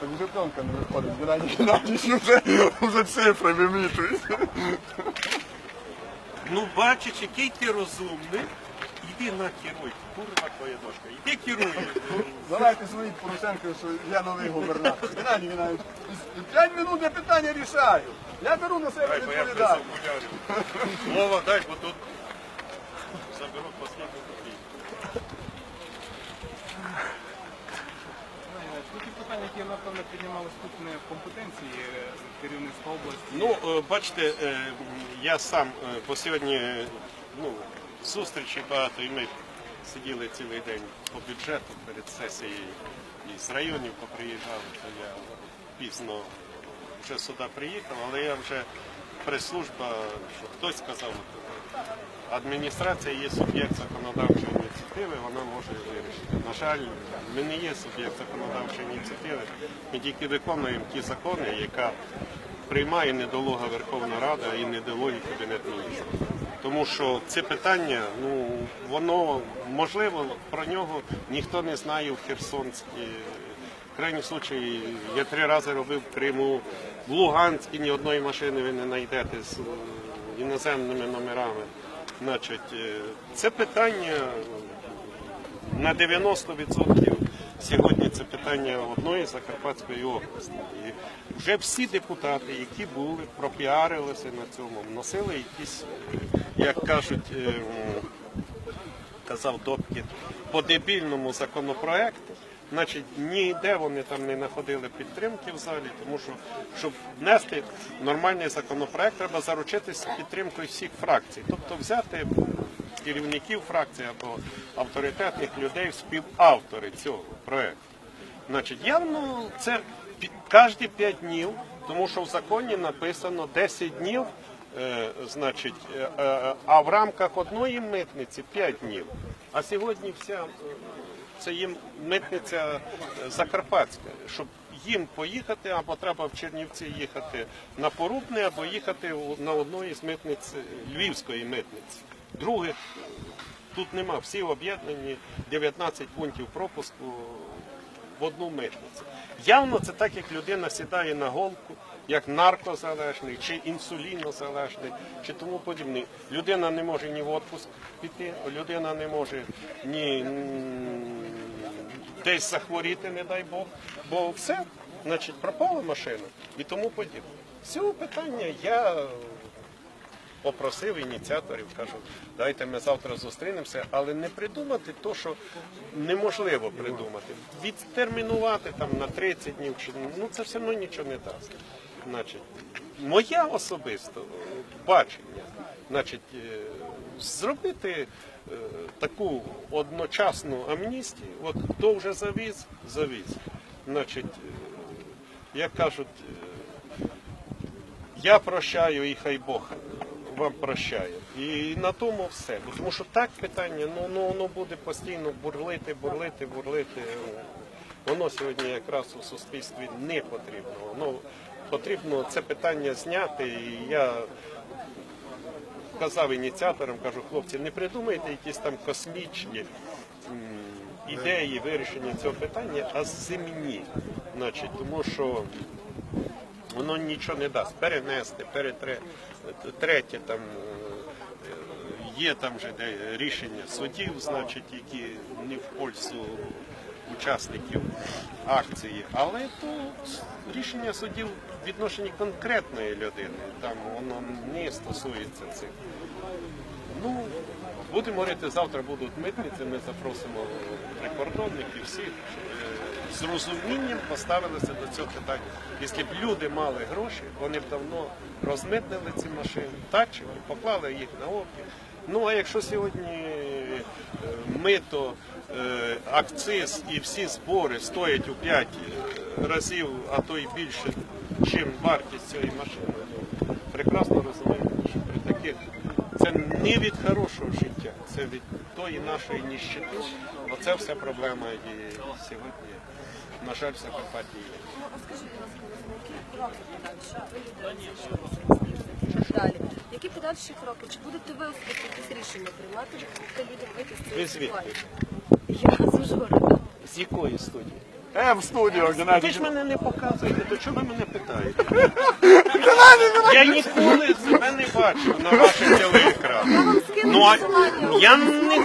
Так вже пленка не виходить, Геннадій Геннадійович вже, вже цифри вимішують. Ну бачиш, який ти розумний. Іди на керуй, курва твоя дошка. Іди керуй. Давайте звоніть Порошенко, що я новий губернатор. Геннадій Геннадійович, п'ять минут я питання рішаю. Я беру на себе Дай, бо я без відповідальність. Вова, дай, бо тут заберуть останню копійку. Ті які напевно піднімали тут компетенції е, керівництва області. Ну, е, бачите, е, я сам по сьогодні ну, зустрічі багато, і ми сиділи цілий день по бюджету перед сесією і з районів поприїжджали, то я пізно вже сюди приїхав, але я вже прес-служба, що хтось сказав, адміністрація є суб'єкт законодавчої ініціативи, вона може вирішити. На жаль, ми не є суб'єкт законодавчої ініціативи, ми тільки виконуємо ті закони, яка приймає недолуга Верховна Рада і недолугий Кабінет міністрів. Тому що це питання, ну воно можливо про нього ніхто не знає в Херсонській. Крайній случаї я три рази робив в Криму, в Луганській ні одної машини ви не знайдете з іноземними номерами. Значить, е, це питання на 90% сьогодні це питання одної Закарпатської області. І вже всі депутати, які були, пропіарилися на цьому, вносили якісь, як кажуть, е, казав Добкін, по дебільному законопроекту. Значить, ніде вони там не знаходили підтримки в залі, тому що щоб внести нормальний законопроект, треба заручитися підтримкою всіх фракцій, тобто взяти керівників фракції або авторитетних людей, співавтори цього проекту. Значить, явно це кожні 5 днів, тому що в законі написано 10 днів, значить, е, е, а в рамках одної митниці 5 днів. А сьогодні вся е, це їм митниця е, Закарпатська, щоб їм поїхати, або треба в Чернівці їхати на Порубне, або їхати на одної з митниць е, Львівської митниці. Друге, тут нема, всі об'єднані, 19 пунктів пропуску в одну митницю. Явно це так, як людина сідає на голку, як наркозалежний, чи інсулінозалежний, чи тому подібне. Людина не може ні в отпуск піти, людина не може ні десь захворіти, не дай Бог, бо все, значить, пропала машина і тому подібне. Цього питання я попросив ініціаторів, кажу, дайте ми завтра зустрінемося, але не придумати то, що неможливо придумати. Відтермінувати там на 30 днів, ну це все одно нічого не дасть. Значить, моє особисто бачення, значить, е, зробити е, таку одночасну амністію, от хто вже завіз, завіз. Значить, е, як кажуть, я прощаю і хай Бог вам прощає. І на тому все. Тому що так питання, ну, ну воно буде постійно бурлити, бурлити, бурлити. Воно сьогодні якраз у суспільстві не потрібно. Воно потрібно це питання зняти. І я казав ініціаторам, кажу, хлопці, не придумайте якісь там космічні ідеї вирішення цього питання, а земні. Значить, тому що воно нічого не дасть. Перенести, перетре, третє там е, є там вже де рішення судів, значить, які не в пользу учасників акції, але тут рішення судів в відношенні конкретної людини, там воно не стосується цих. Ну, будемо говорити, завтра будуть митниці, ми запросимо прикордонників всіх, щоб е, з розумінням поставилися до цього питання. Якщо б люди мали гроші, вони б давно розмитнили ці машини, так чи ні? поклали їх на облік. Ну а якщо сьогодні е, мито, е, акциз і всі збори стоять у 5 разів, а то й більше, чим вартість цієї машини, ну, прекрасно розуміємо, що при таких це не від хорошого життя, це від тої нашої ніщити. Оце вся проблема і сьогодні, на жаль, в Закарпатті є. А скажіть, будь ласка, які подальші? Кроки? Чи будете ви рішення приймати, та люди вийти з цієї ситуації? Я з Ужгорода. З якої студії? М студіо, Ви Геннадій. ж мене не показуєте, то чого ви мене питаєте? Я ніколи себе не бачив на ваших телеекранах. Я вам скину Ну, а я не-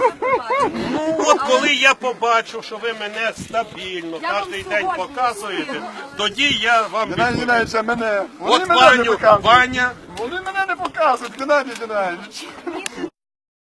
Ну от коли я побачу, що ви мене стабільно Я вам кожен день сьогодні показуєте, тоді я вам Геннадій відповім. Геннадійович, а мене. Вони От мене не Ваню, показують. Ваня, Вони мене не показують, Геннадій Геннадійович.